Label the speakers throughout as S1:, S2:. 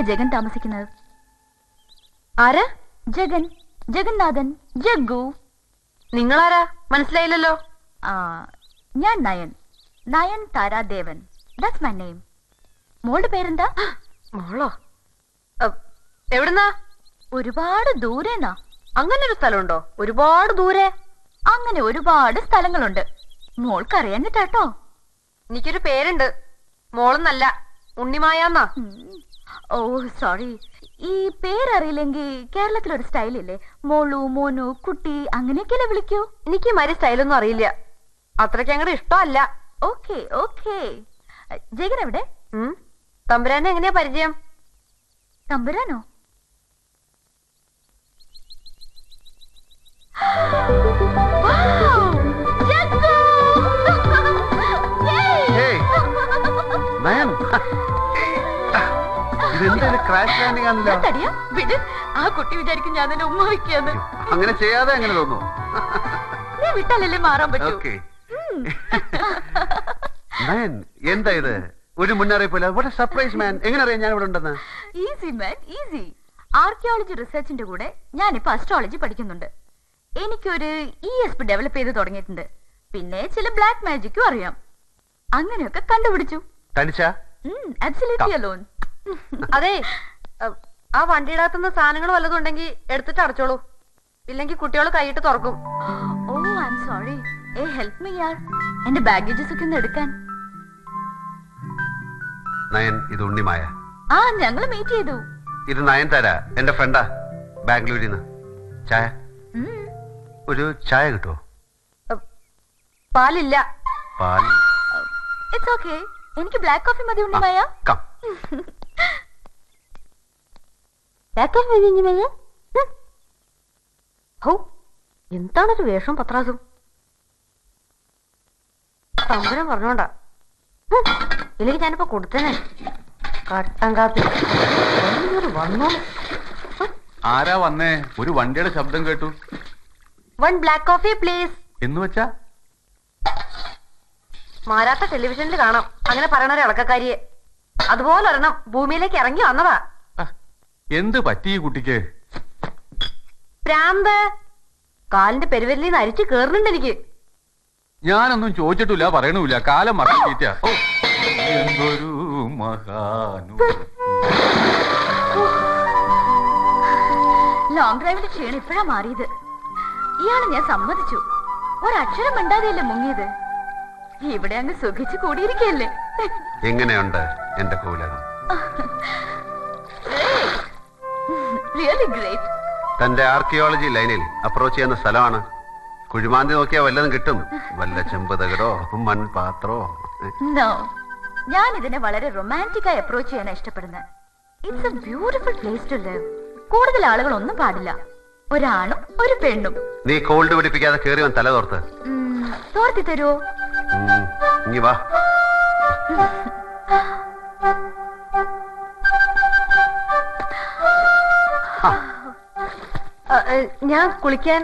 S1: ഇവിടെയല്ലേ ജഗൻ താമസിക്കുന്നത്?
S2: ആരാ?
S1: ജഗൻ. ജഗന്നാഥൻ. ജഗ്ഗു.
S2: നിങ്ങളാരാ? മനസ്സിലായില്ലല്ലോ.
S1: ആ ഞാൻ Nayan. Nayan Tharadevan. That's my name മോളുടെ പേരെന്താ?
S2: മോളോ? എവിടുന്നാ?
S1: ഒരുപാട് ദൂരെന്നാ.
S2: അങ്ങനെ ഒരു സ്ഥലമുണ്ടോ? ഒരുപാട് ദൂരെ?
S1: അങ്ങനെ ഒരുപാട് സ്ഥലങ്ങളുണ്ട്. മോൾക്ക് അറിയാഞ്ഞിട്ടാട്ടോ
S2: എനിക്കൊരു പേരുണ്ട്. മോളെന്നല്ല ഉണ്ണിമായാന്നാ.
S1: ഓ സോറി ഈ പേരറിയില്ലെങ്കിൽ കേരളത്തിൽ ഒരു സ്റ്റൈലില്ലേ? മോളു മോനു കുട്ടി അങ്ങനെയൊക്കെയല്ലേ വിളിക്കൂ?
S2: എനിക്ക് മാതിരി സ്റ്റൈലൊന്നും അറിയില്ല. അത്രയ്ക്ക് അങ്ങോട്ട് ഇഷ്ടമല്ല.
S1: Okay okay. ജഗൻ എവിടെ?
S2: തമ്പുരാനെ എങ്ങനെയാ പരിചയം?
S1: തമ്പുരാനോ? Wow!
S3: ക്രാഷ് ലാൻഡിംഗ് ആണല്ലോ.
S1: ഞാൻ തടിയാ? വിട്. ആ കുട്ടി വിചാരിക്കും ഞാൻ എന്നെ ഉമ്മ വയ്ക്കാന്ന്
S3: അങ്ങനെ ചെയ്യാതെ അങ്ങനെ തോന്നുന്നു
S1: നീ വിട്ടാലല്ലേ മാറാൻ പറ്റൂ?
S3: ഓക്കെ. മാൻ എന്താ ഇത്? ഒരു മുന്നറിയിപ്പില്ല വാട്ട് സർപ്രൈസ് മാൻ. എങ്ങനെ അറിയാം ഞാൻ ഇവിടെ ഉണ്ടെന്ന്?
S1: ഈസി മാൻ ഈസി ആർക്കിയോളജി റിസർച്ചിന്റെ കൂടെ ഞാനിപ്പോ അസ്ട്രോളജി പഠിക്കുന്നുണ്ട്. എനിക്കൊരു ഇ എസ് പി ഡെവലപ്പ് ചെയ്ത് തുടങ്ങിയിട്ടുണ്ട്. പിന്നെ ചില ബ്ലാക്ക് മാജിക്കും അറിയാം. അങ്ങനെയൊക്കെ കണ്ടുപിടിച്ചു.
S3: തനിച്ചാ?
S1: അലോൺ
S2: അതെ ആ വണ്ടിയുടെ അകത്തുനിന്ന് സാധനങ്ങൾ വല്ലതും ഉണ്ടെങ്കിൽ എടുത്തിട്ട് അടച്ചോളൂ. ഇല്ലെങ്കിൽ കുട്ടികൾ കൈയിട്ട് തുറക്കും.
S1: ഓ ഐ എം സോറി ഏ ഹെൽപ്പ് മീ യാർ എന്റെ ബാഗേജസ് ഒക്കെ ഒന്ന് എടുക്കാൻ.
S3: നയൻ ഇത് ഉണ്ണിമായ
S1: ആ ഞങ്ങൾ മീറ്റ് ചെയ്തു.
S3: ഇത് നയൻ തരാ. എന്റെ ഫ്രണ്ടാ. ബാംഗ്ലൂരിൽ നിന്ന് ചായ ഒരു ചായ കിട്ടുമോ
S2: പാലില്ല.
S3: പാൽ?
S1: ഇറ്റ്സ് ഓക്കേ എനിക്ക് ബ്ലാക്ക് കോഫി മതി ഉണ്ണിമായ
S3: കം
S2: ഹൗ എന്താണൊരു വേഷം പത്രാസും? തമ്പുരം പറഞ്ഞോണ്ടാ. ഇല്ലെങ്കിൽ ഞാനിപ്പോ കൊടുത്തേനെ. കട്ടൻ കാപ്പി. വന്നോളൂ
S4: ആരാ വന്നേ? ഒരു വണ്ടിയുടെ ശബ്ദം കേട്ടു.
S2: വൺ ബ്ലാക്ക് കോഫി പ്ലീസ്
S4: എന്ന് വെച്ചാ?
S2: മാരാത്ത ടെലിവിഷനിൽ കാണാം. അങ്ങനെ പറയണ ഒരു ഇളക്കക്കാരിയെ. അതുപോലെ ഒരെണ്ണം ഭൂമിയിലേക്ക് ഇറങ്ങി വന്നതാ.
S4: എന്ത് പറ്റി ഈ കുട്ടിക്ക്?
S2: പ്രാന്ത് കാലിന്റെ പെരുവരിൽ നിന്ന് അരിച്ചു കേറുന്നുണ്ട് എനിക്ക്.
S4: ഞാനൊന്നും ചോദിച്ചിട്ടില്ല പറയണമില്ല. കാലം മറക്കിട്ട ഓ എന്തൊരു മഹാനു
S1: ലോങ് ഡ്രൈവിന്റെ ക്ഷീണം ഇപ്പോഴാ മാറിയത്. ഇയാൾ ഞാൻ സമ്മതിച്ചു. ഒരക്ഷരം മിണ്ടാതെയല്ലേ മുങ്ങിയത്? ഇവിടെ അങ്ങ് സുഖിച്ചു കൂടിയിരിക്കല്ലേ
S3: എങ്ങനെയുണ്ട് എന്റെ കൂലകം
S1: റിയലി ഗ്രേറ്റ്
S3: തന്റെ ആർക്കിയോളജി ലൈനിൽ അപ്രോച്ച് ചെയ്യുന്ന സ്ഥലമാണ്. കുഴിമാന്തി നോക്കിയാൽ വല്ലതും കിട്ടും. വല്ല ചെമ്പതകടോ മൺപാത്രോ.
S1: ഞാൻ ഇതിനെ വളരെ റൊമാന്റിക് ആയി അപ്രോച്ച് ചെയ്യാനാണ് ഇഷ്ടപ്പെടുന്നത് it's a beautiful place to live കൂടുതൽ ആളുകൾ ഒന്നും പാടില്ല. ഒരാണും ഒരു പെണ്ണും.
S3: നീ കോൾഡ് പിടിപ്പിക്കാതെ കേറി വൻ തല തോർത്ത്.
S1: തോർത്തി
S3: തരുമോ ഇങ്ങി വാ.
S2: ഞാൻ കുളിക്കാൻ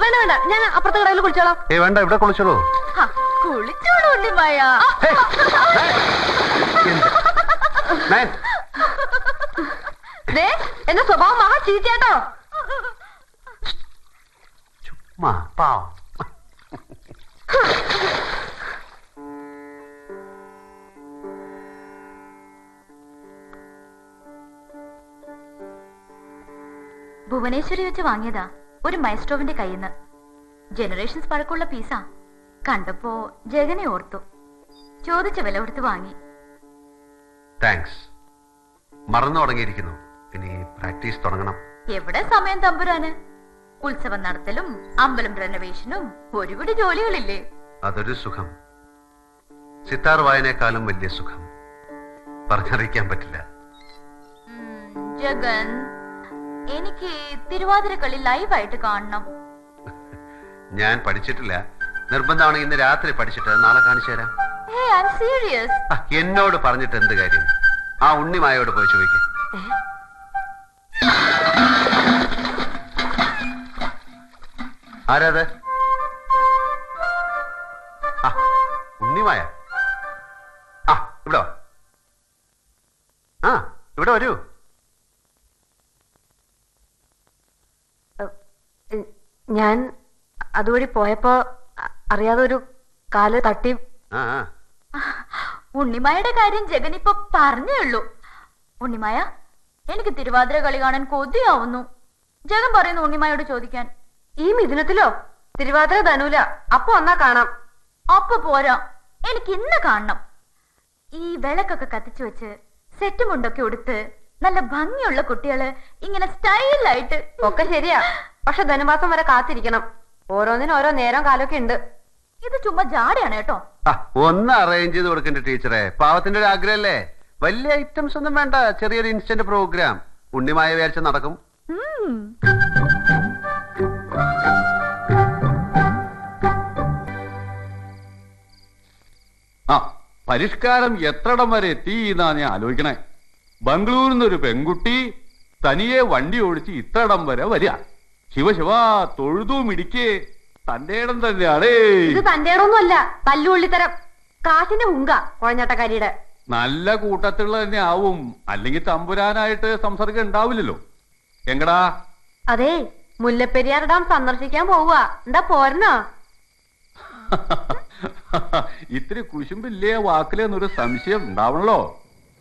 S2: വേണ്ട വേണ്ട ഞാൻ അപ്പുറത്തെ കടയിൽ കുളിച്ചോളാം.
S3: ഏ വേണ്ട ഇവിടെ കുളിച്ചോളൂ.
S1: ആ, കുളിച്ചോളൂ ഉണ്ണിമായ.
S3: ഹേയ്, എന്ത്? നയൻ,
S2: ദേ എന്റെ സ്വഭാവം മഹാ ചീത്തയാട്ടോ.
S3: ചുമ്മാ പാവം.
S1: ഭുവനേശ്വരി വെച്ച് വാങ്ങിയതാ ഒരു മൈസ്ട്രോവിന്റെ കയ്യിൽ നിന്ന് ജനറേഷൻസ് പഴക്കമുള്ള പീസാ. കണ്ടപ്പോ ജഗനെ ഓർത്തു. ചോദിച്ച വില കൊടുത്ത് വാങ്ങി.
S3: താങ്ക്സ് മറന്നു തുടങ്ങിയിരിക്കുന്നു. ഇനി പ്രാക്ടീസ് തുടങ്ങണം.
S1: എവിടെ സമയം തമ്പുരാന്? ഉത്സവം നടത്തലും അമ്പലം റെനോവേഷനും ഒരുപിടി ജോലികളില്ലേ?
S3: അതൊരു സുഖം. സിത്താർ വായനേക്കാളും വലിയ സുഖം. പറഞ്ഞറിയിക്കാൻ പറ്റില്ല.
S1: ജഗൻ എനിക്ക് തിരുവാതിരക്കളി ലൈവായിട്ട് കാണണം.
S3: ഞാൻ പഠിച്ചിട്ടില്ല. നിർബന്ധമാണ് ഇന്ന് രാത്രി പഠിച്ചിട്ട് നാളെ കാണിച്ചു തരാം.
S1: സീരിയസ്
S3: എന്നോട് പറഞ്ഞിട്ട് എന്ത് കാര്യം? ആ ഉണ്ണിമായോട് പോയി ചോദിക്ക. ആരാത്? ആ ഉണ്ണിമായ. ആ ഇവിടെ. ആ ഇവിടെ വരൂ.
S2: ഞാൻ അതുവഴി പോയപ്പോ അറിയാതെ ഒരു കാൽ തട്ടി.
S1: ഉണ്ണിമായുടെ കാര്യം ജഗൻ ഇപ്പൊ പറഞ്ഞേ ഉള്ളൂ. ഉണ്ണിമായ എനിക്ക് തിരുവാതിര കളി കാണാൻ കൊതിയാവുന്നു. ജഗൻ പറയുന്നു ഉണ്ണിമായോട് ചോദിക്കാൻ.
S2: ഈ മിഥുനത്തിലോ? തിരുവാതിര ധനൂല അപ്പൊ വന്നാ കാണാം.
S1: അപ്പൊ പോരാ. എനിക്ക് ഇന്ന് കാണണം. ഈ വിളക്കൊക്കെ കത്തിച്ചു വെച്ച് സെറ്റ് മുണ്ടൊക്കെ ഉടുത്ത് നല്ല ഭംഗിയുള്ള കുട്ടികൾ ഇങ്ങനെ സ്റ്റൈലായിട്ട്
S2: ഒക്കെ ശരിയാ. പക്ഷെ ധനുമാസം വരെ കാത്തിരിക്കണം. ഓരോന്നിനും ഓരോ നേരം കാലൊക്കെ ഉണ്ട്.
S1: ഇത് ചുമ്മാ ജാടയാണ് കേട്ടോ.
S3: ഒന്ന് അറേഞ്ച് ചെയ്ത് കൊടുക്കണ്ട ടീച്ചറെ. പാവത്തിന്റെ ഒരു ആഗ്രഹല്ലേ? വലിയ ഐറ്റംസ് ഒന്നും വേണ്ട. ചെറിയൊരു ഇൻസ്റ്റന്റ് പ്രോഗ്രാം ഉണ്ണിമായ വിചാരിച്ച നടക്കും.
S4: ആ പരിഷ്കാരം എത്രടം വരെ എത്തി എന്നാ ഞാൻ ആലോചിക്കണേ. ബംഗളൂരിൽ നിന്നൊരു പെൺകുട്ടി തനിയെ വണ്ടി ഓടിച്ച് ഇത്രടം വരെ വരിക. ശിവശിവ തൊഴുതു മിടിക്കേ. തന്റെ ഇടം തന്നെയാണേ.
S2: ഇത് തന്റെ ഇടമൊന്നുമല്ല തല്ലുള്ളിത്തരം കാശിന്റെ ഉങ്ക കുഴഞ്ഞാട്ടക്കാരിയുടെ.
S4: നല്ല കൂട്ടത്തിലുള്ള തന്നെ ആവും. അല്ലെങ്കിൽ തമ്പുരാനായിട്ട് സംസർഗം ഉണ്ടാവില്ലല്ലോ. എങ്കടാ
S2: അതെ മുല്ലപ്പെരിയാർ ഡാം സന്ദർശിക്കാൻ പോവുക. എന്താ പോരണോ
S4: ഇത്തിരി കുശുമ്പില്ലേ വാക്കിലെന്നൊരു സംശയം ഉണ്ടാവണല്ലോ.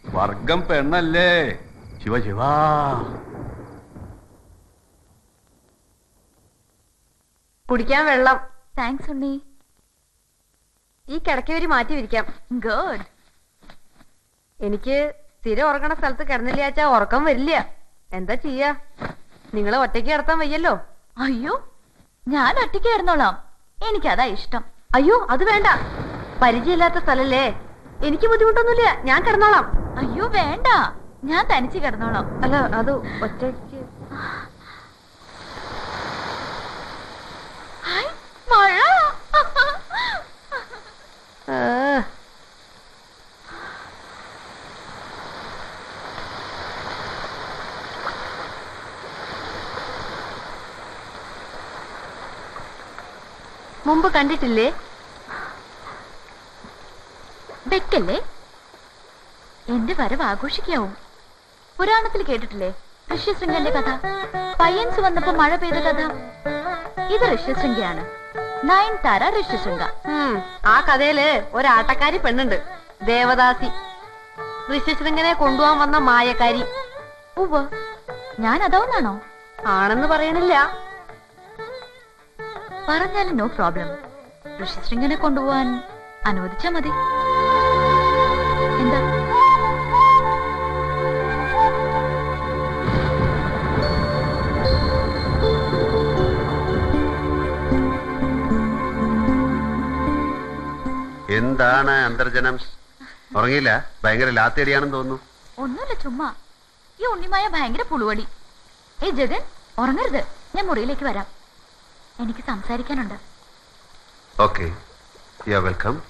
S4: വർഗം പെണ്ണല്ലേ. ശിവ ശിവ.
S2: കുടിക്കാൻ വെള്ളം.
S1: താങ്ക്സ് ഉണ്ണി.
S2: ഈ കിടക്കവരി മാറ്റി വിരിക്കാം.
S1: ഗുഡ്
S2: എനിക്ക് സ്ഥിരം ഉറങ്ങണ സ്ഥലത്ത് കിടന്നില്ലാച്ചാ ഉറക്കം വരില്ല. എന്താ ചെയ്യാ? നിങ്ങളെ ഒറ്റയ്ക്ക് കിടത്താൻ വയ്യല്ലോ.
S1: അയ്യോ ഞാൻ ഒറ്റയ്ക്ക് കിടന്നോളാം. എനിക്കതാ ഇഷ്ടം.
S2: അയ്യോ അത് വേണ്ട. പരിചയമില്ലാത്ത സ്ഥലല്ലേ? എനിക്ക് ബുദ്ധിമുട്ടൊന്നുമില്ല. ഞാൻ കിടന്നോളാം.
S1: അയ്യോ വേണ്ട. ഞാൻ തനിച്ച് കിടന്നോളാം.
S2: അല്ല അത് ഒറ്റയ്ക്ക്
S1: ഹായ് മഴ
S2: ആ, മുമ്പ് കണ്ടിട്ടില്ലേ?
S1: വെക്കല്ലേ? എന്റെ വരവ് ആഘോഷിക്കാവും. പുരാണത്തിൽ കേട്ടിട്ടില്ലേ? ഋഷ്യശൃംഗന്റെ കഥ. പയ്യൻസ് വന്നപ്പോ മഴ പെയ്ത കഥ. ഇത് ഋഷ്യശൃംഗയാണ് നയൻ താര ഋഷ്യശൃംഗ
S2: ആ കഥയിൽ ഒരാട്ടക്കാരി പെണ്ണുണ്ട്. ദേവദാസി. ഋഷ്യശൃംഗനെ കൊണ്ടുപോകാൻ വന്ന മായക്കാരി.
S1: ഉവ്വ്. ഞാൻ അതാവുന്നാണോ
S2: ആണെന്ന് പറയണില്ല.
S1: പറഞ്ഞാലും നോ പ്രോബ്ലം ഋഷിശൃംഗനെ കൊണ്ടുപോവാൻ അനുവദിച്ചാ മതി. എന്താ?
S3: എന്താണ് അന്തർജനം? ഉറങ്ങിയില്ല? ഭയങ്കര ലാത്തേടിയാണെന്ന് തോന്നുന്നു.
S1: ഒന്നുമില്ല ചുമ്മാ. ഈ ഉണ്ണിമായ ഭയങ്കര പുളുവടി. ഏ ജഗൻ ഉറങ്ങരുത്. ഞാൻ മുറിയിലേക്ക് വരാം. എനിക്ക് സംസാരിക്കാനുണ്ട്.
S3: ഓക്കെ വെൽക്കം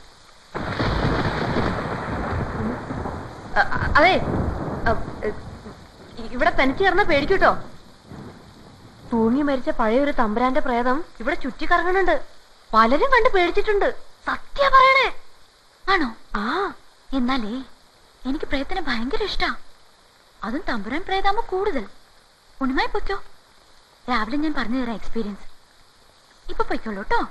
S2: അതെ. ഇവിടെ തനിച്ച് കിടന്ന പേടിക്കൂട്ടോ? തൂങ്ങി മരിച്ച പഴയ ഒരു തമ്പുരാന്റെ പ്രേതം ഇവിടെ ചുറ്റിക്കറങ്ങണുണ്ട് പലരും കണ്ട് പേടിച്ചിട്ടുണ്ട്.
S1: സത്യ പറയണേ. ആണോ?
S2: ആ.
S1: എന്നാലേ എനിക്ക് പ്രേതത്തിനെ ഭയങ്കര ഇഷ്ടാ. അതും തമ്പുരാൻ പ്രേതാകുമ്പോ കൂടുതൽ. ഉണ്ണിമായി പൊയ്ക്കോ. രാവിലെ ഞാൻ പറഞ്ഞു തരാം എക്സ്പീരിയൻസ് ഇപ്പൊ പൊയ്ക്കോളൂ കേട്ടോ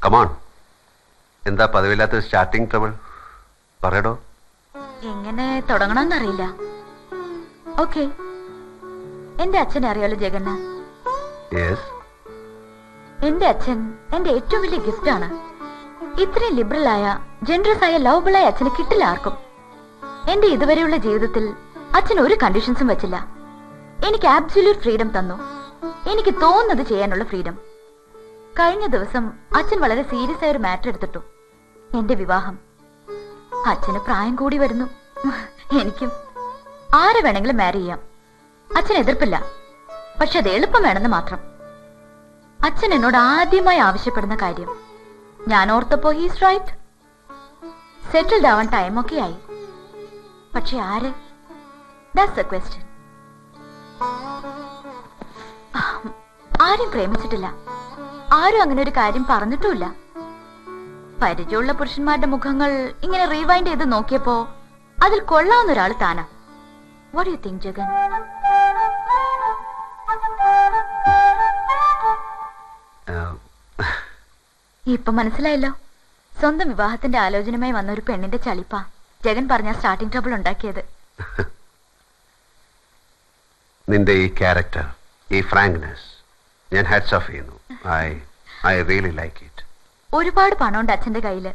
S3: കമാൺ എന്താ പതിവില്ലാത്ത സ്റ്റാർട്ടിംഗ് ട്രബിൾ പറയടോ.
S1: എങ്ങനെ തുടങ്ങണമെന്നറിയില്ല ഓക്കെ എന്റെ അച്ഛനെ അറിയാലോ ജഗന്ന്?
S3: യെസ്
S1: എന്റെ അച്ഛൻ എന്റെ ഏറ്റവും വലിയ ഗിഫ്റ്റ് ആണ്. ഇത്രയും ലിബറൽ ആയ ജനറസ് ആയ ലവബിൾ ആയ അച്ഛന് കിട്ടില്ല ആർക്കും. എന്റെ ഇതുവരെയുള്ള ജീവിതത്തിൽ അച്ഛൻ ഒരു കണ്ടീഷൻസും വെച്ചില്ല. എനിക്ക് ആബ്സല്യൂട്ട് ഫ്രീഡം തന്നു. എനിക്ക് തോന്നുന്നത് ചെയ്യാനുള്ള ഫ്രീഡം കഴിഞ്ഞ ദിവസം അച്ഛൻ വളരെ സീരിയസ് ആയ ഒരു മാറ്റർ എടുത്തിട്ടു. എന്റെ വിവാഹം. അച്ഛന് പ്രായം കൂടി വരുന്നു. എനിക്കും. ആരെ വേണമെങ്കിലും മാരി ചെയ്യാം. അച്ഛൻ എതിർപ്പില്ല. പക്ഷെ അത് എളുപ്പം വേണമെന്ന് മാത്രം. അച്ഛൻ എന്നോട് ആദ്യമായി ആവശ്യപ്പെടുന്ന കാര്യം. ഞാൻ ഓർത്തപ്പോ ഹീസ് റൈറ്റ് സെറ്റിൽഡ് ആവാൻ ഒക്കെ ആയി. പക്ഷെ ആര്? ക്വസ്റ്റ്യൻ ആരും പ്രേമിച്ചിട്ടില്ല. ആരും അങ്ങനെ ഒരു കാര്യം പറഞ്ഞിട്ടുമില്ല. പരിചയമുള്ള പുരുഷന്മാരുടെ മുഖങ്ങൾ ഇങ്ങനെ റീവൈൻഡ് ചെയ്ത് നോക്കിയപ്പോ അതിൽ കൊള്ളാവുന്ന ഒരാൾ Thana. What you think Jagan ഇപ്പൊ മനസ്സിലായല്ലോ. സ്വന്തം വിവാഹത്തിന്റെ ആലോചനയുമായി വന്ന ഒരു പെണ്ണിന്റെ ചളിപ്പ. ജഗൻ പറഞ്ഞ സ്റ്റാർട്ടിംഗ് ട്രബിൾ ഉണ്ടാക്കിയത്.
S3: നിന്റെ ഈ ക്യാരക്ടർ ഈ ഫ്രാങ്ക്നെസ് ഞാൻ ഹാറ്റ്സ് ഓഫ് ചെയ്യുന്നു. I I really like it
S1: ഒരുപാട് പണമുണ്ട് അച്ഛന്റെ കയ്യിൽ.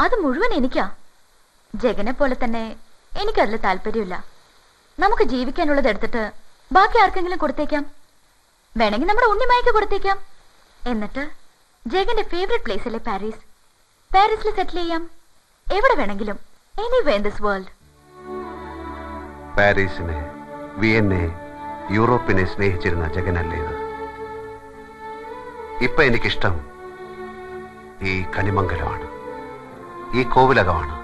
S1: അത് മുഴുവൻ എനിക്കാ. ജഗനെ പോലെ തന്നെ എനിക്കതിൽ താല്പര്യമില്ല. നമുക്ക് ജീവിക്കാനുള്ളത് എടുത്തിട്ട് ബാക്കി ആർക്കെങ്കിലും കൊടുത്തേക്കാം. വേണമെങ്കിൽ നമ്മുടെ ഉണ്ണിമായ്ക്ക് കൊടുത്തേക്കാം. എന്നിട്ട് ജഗന്റെ ഫേവറേറ്റ് പ്ലേസ് അല്ലേ പാരീസ്? പാരീസിൽ സെറ്റിൽ ചെയ്യാം. എവിടെ വേണമെങ്കിലും. എനിവേ ഇൻ ദിസ് വേൾഡ്
S3: പാരീസിനെ വിയന്നെ യൂറോപ്പിനെ സ്നേഹിച്ചിരുന്ന ജഗനല്ലേ ഇത്? ഇപ്പൊ എനിക്കിഷ്ടം ഈ കനിമംഗലമാണ് ഈ കോവിലകമാണ്.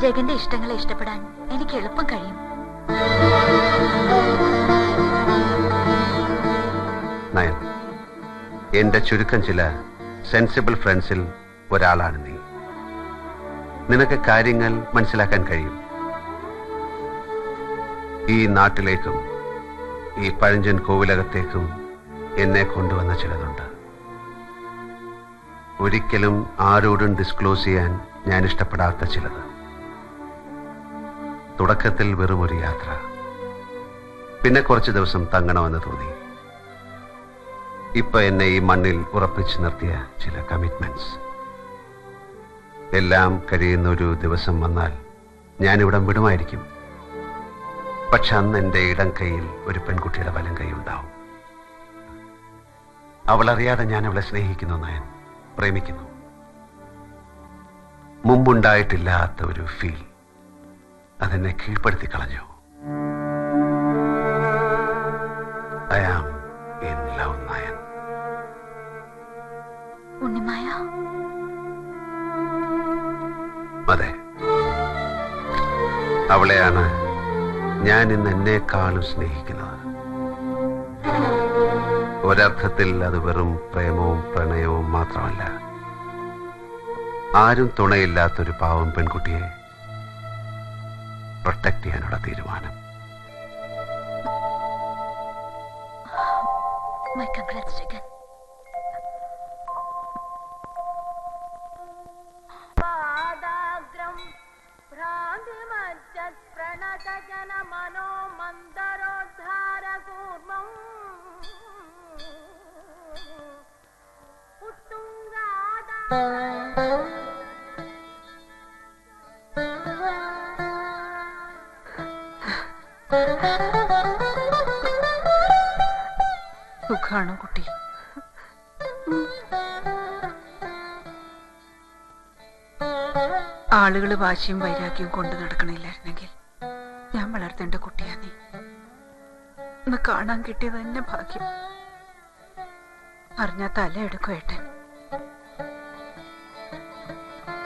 S1: ജഗന്റെ ഇഷ്ടങ്ങളെ ഇഷ്ടപ്പെടാൻ എനിക്ക് എളുപ്പം കഴിയും.
S3: നയൻ എന്റെ ചുരുക്കം ചില സെൻസിബിൾ ഫ്രണ്ട്സിൽ ഒരാളാണ് നീ. നിനക്ക് കാര്യങ്ങൾ മനസ്സിലാക്കാൻ കഴിയും. ഈ നാട്ടിലേക്കും ഈ പഴഞ്ചൻ കോവിലകത്തേക്കും എന്നെ കൊണ്ടുവന്ന ചിലതുണ്ട്. ഒരിക്കലും ആരോടും ഡിസ്ക്ലോസ് ചെയ്യാൻ ഞാൻ ഇഷ്ടപ്പെടാത്ത ചിലത്. തുടക്കത്തിൽ വെറുമൊരു യാത്ര. പിന്നെ കുറച്ച് ദിവസം തങ്ങണമെന്ന് തോന്നി. ഇപ്പൊ എന്നെ ഈ മണ്ണിൽ ഉറപ്പിച്ചു നിർത്തിയ ചില കമ്മിറ്റ്മെന്റ്സ് എല്ലാം കഴിയുന്ന ഒരു ദിവസം വന്നാൽ ഞാൻ ഇവിടം വിടുമായിരിക്കും. പക്ഷെ അന്ന് എന്റെ ഇടം കൈയിൽ ഒരു പെൺകുട്ടിയുടെ വലം കൈ ഉണ്ടാവും. അവളറിയാതെ ഞാൻ അവളെ സ്നേഹിക്കുന്നു നയൻ. പ്രേമിക്കുന്നു. മുമ്പുണ്ടായിട്ടില്ലാത്ത ഒരു ഫീൽ അതെന്നെ കീഴ്പ്പെടുത്തി കളഞ്ഞു. I am in love Nayan.
S1: Unnimaya?
S3: അതെ. അവളെയാണ് ഞാൻ ഇന്ന് എന്നെക്കാളും സ്നേഹിക്കുന്നത്. ഒരർത്ഥത്തിൽ അത് വെറും പ്രേമവും പ്രണയവും മാത്രമല്ല. ആരും തുണയില്ലാത്തൊരു പാവം പെൺകുട്ടിയെ പ്രൊട്ടക്ട് ചെയ്യാനുള്ള തീരുമാനം.
S1: മൈ congrats ജഗൻ
S2: ഭ്രാന്തിമജ്ജത്പ്രണതജന മനോ മന്ദരോദ്ധാരകൂർമ്മം
S5: സുഖാണോ കുട്ടി. ആളുകൾ വാശിയും വൈരാഗ്യവും കൊണ്ട് നടക്കണില്ലായിരുന്നെങ്കിൽ ഞാൻ വളർത്തേണ്ട കുട്ടിയാ നീ. ഒന്ന് കാണാൻ കിട്ടിയത് തന്നെ ഭാഗ്യം. അറിഞ്ഞ തല എടുക്കും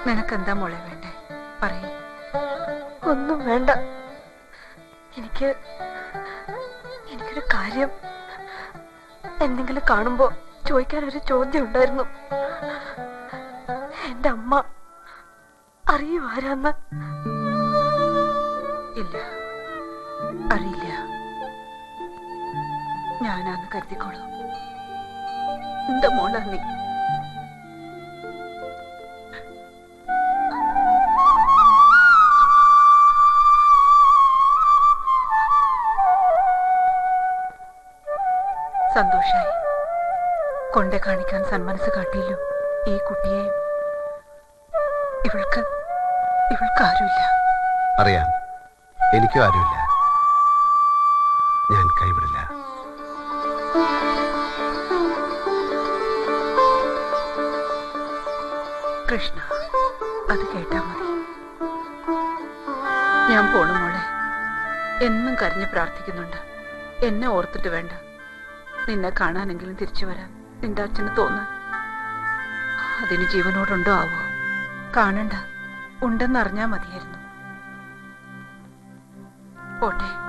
S5: നിനക്കെന്താ മോളെ വേണ്ടേ? പറയ.
S2: ഒന്നും വേണ്ട. എനിക്ക് എനിക്കൊരു കാര്യം. എന്തെങ്കിലും കാണുമ്പോ ചോദിക്കാൻ ഒരു ചോദ്യം ഉണ്ടായിരുന്നു. എന്റെ അമ്മ അറിയൂ ആരാന്ന്
S5: ഇല്ല. അറിയില്ല. ഞാനാന്ന് കരുതിക്കോളൂ. എന്റെ മോളാ നീ? സന്തോഷായി. കൊണ്ട കാണിക്കാൻ സന്മനസ് കാട്ടിയല്ലോ ഈ കുട്ടിയെ. ഇവൾക്ക്
S3: അറിയാം. എനിക്കും ആരുമില്ല. ഞാൻ കൈവിടില്ല.
S5: കൃഷ്ണ അത് കേട്ടാ മതി. ഞാൻ പോണു മോളെ. എന്നും കരഞ്ഞു പ്രാർത്ഥിക്കുന്നുണ്ട്. എന്നെ ഓർത്തിട്ട് വേണ്ട. നിന്നെ കാണാനെങ്കിലും തിരിച്ചു വരാൻ നിന്റെ അച്ഛന് തോന്നാൻ. അതിന് ജീവനോടുണ്ടോ ആവോ? കാണണ്ട. ഉണ്ടെന്നറിഞ്ഞാ മതിയായിരുന്നു. പോട്ടെ.